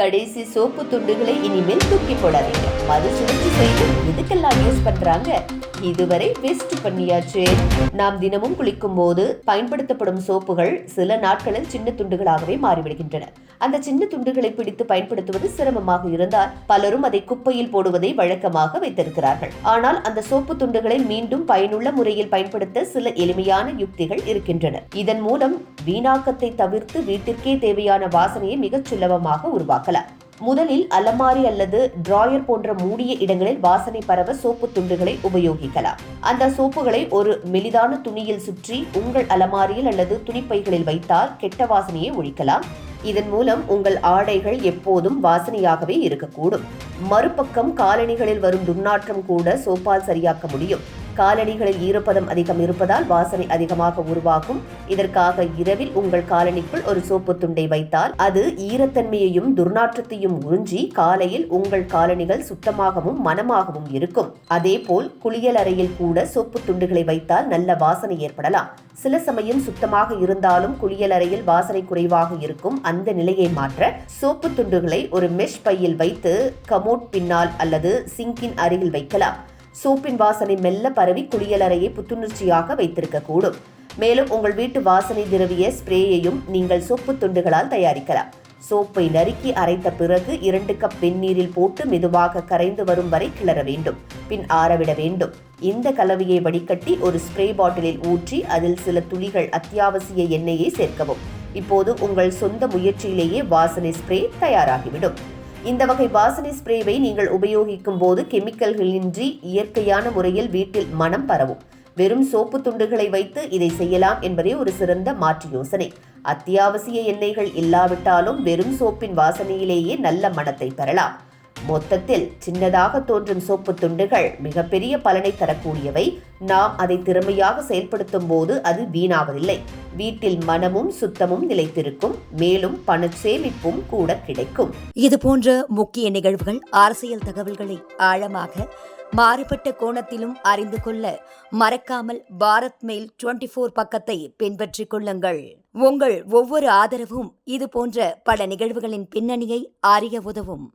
கடைசி சோப்பு துண்டுகளை இனிமேல் தூக்கி போடாதீங்க. மறுசுழற்சி செய்து இதுக்கெல்லாம் யூஸ் பண்றாங்க? இதுவரை வேஸ்ட் பண்ணியாச்சு. நாம் தினமும் குளிக்கும் போது பயன்படுத்தப்படும் சோப்புகள் சில நாட்களில் சின்ன துண்டுகளாகவே மாறிவிடுகின்றன. அந்த சின்ன துண்டுகளை பிடித்து பயன்படுத்துவது சிரமமாக இருந்தால் பலரும் அதை குப்பையில் போடுவதை வழக்கமாக வைத்திருக்கிறார்கள். ஆனால் அந்த சோப்பு துண்டுகளை மீண்டும் பயனுள்ள முறையில் பயன்படுத்த சில எளிமையான யுக்திகள் இருக்கின்றன. இதன் மூலம் வீணாக்கத்தை தவிர்த்து வீட்டிற்கே தேவையான வாசனையை மிகச் சுலபமாக உருவாக்கலாம். முதலில் அலமாரி அல்லது டிராயர் போன்ற மூடிய இடங்களில் வாசனை பரவ சோப்பு துண்டுகளை உபயோகிக்கலாம். அந்த சோப்புகளை ஒரு மெலிதான துணியில் சுற்றி உங்கள் அலமாரியில் அல்லது துணிப்பைகளில் வைத்தால் கெட்ட வாசனையை ஒழிக்கலாம். இதன் மூலம் உங்கள் ஆடைகள் எப்போதும் வாசனையாகவே இருக்கக்கூடும். மறுபக்கம் காலணிகளில் வரும் துர்நாற்றம் கூட சோப்பால் சரியாக்க முடியும். காலணிகளில் ஈரப்பதம் அதிகம் இருப்பதால் வாசனை அதிகமாக உருவாகும். இதற்காக இரவில் உங்கள் காலணிக்குள் ஒரு சோப்பு துண்டை வைத்தால் அது ஈரத்தன்மையையும் துர்நாற்றத்தையும் உறிஞ்சி காலையில் உங்கள் காலணிகள் சுத்தமாகவும் மனமாகவும் இருக்கும். அதேபோல் குளியல் அறையில் கூட சோப்பு துண்டுகளை வைத்தால் நல்ல வாசனை ஏற்படலாம். சில சமயம் சுத்தமாக இருந்தாலும் குளியல் அறையில் வாசனை குறைவாக இருக்கும். அந்த நிலையை மாற்ற சோப்பு துண்டுகளை ஒரு மெஷ் பையில் வைத்து கமோட் பின்னால் அல்லது சிங்கின் அருகில் வைக்கலாம். சோப்பின் வாசனை மெல்ல பரவி குளியலறையை புத்துணர்ச்சியாக வைத்திருக்கக்கூடும். மேலும் உங்கள் வீட்டு வாசனை திரவிய ஸ்ப்ரேயையும் நீங்கள் சோப்பு துண்டுகளால் தயாரிக்கலாம். சோப்பை நறுக்கி அரைத்த பிறகு இரண்டு கப் வெந்நீரில் போட்டு மெதுவாக கரைந்து வரும் வரை கிளற வேண்டும். பின் ஆறவிட வேண்டும். இந்த கலவையை வடிகட்டி ஒரு ஸ்ப்ரே பாட்டிலில் ஊற்றி அதில் சில துளிகள் அத்தியாவசிய எண்ணெயை சேர்க்கவும். இப்போது உங்கள் சொந்த முயற்சியிலேயே வாசனை ஸ்ப்ரே தயாராகிவிடும். இந்த வகை வாசனை ஸ்ப்ரேவை நீங்கள் உபயோகிக்கும் போது கெமிக்கல்களின்றி இயற்கையான முறையில் வீட்டில் மனம் பரவும். வெறும் சோப்பு துண்டுகளை வைத்து இதை செய்யலாம் என்பதே ஒரு சிறந்த மாற்று யோசனை. அத்தியாவசிய எண்ணெய்கள் இல்லாவிட்டாலும் வெறும் சோப்பின் வாசனையிலேயே நல்ல மனத்தை பெறலாம். மொத்தத்தில் சின்னதாக தோன்றும் சோப்பு துண்டுகள் மிகப்பெரிய பலனை தரக்கூடியவை. நாம் அதை திறமையாக செயல்படுத்தும் போது அது வீணாவதில்லை. வீட்டில் மனமும் சுத்தமும் நிலைத்திருக்கும். மேலும் பண சேமிப்பும் கூட கிடைக்கும். இது போன்ற முக்கிய நிகழ்வுகள் அரசியல் தகவல்களை ஆழமாக மாறுபட்ட கோணத்திலும் அறிந்து கொள்ள மறக்காமல் பாரத் மெயில் டுவெண்டி ஃபோர் பக்கத்தை பின்பற்றிக் கொள்ளுங்கள். உங்கள் ஒவ்வொரு ஆதரவும் இது போன்ற பல நிகழ்வுகளின் பின்னணியை அறிய உதவும்.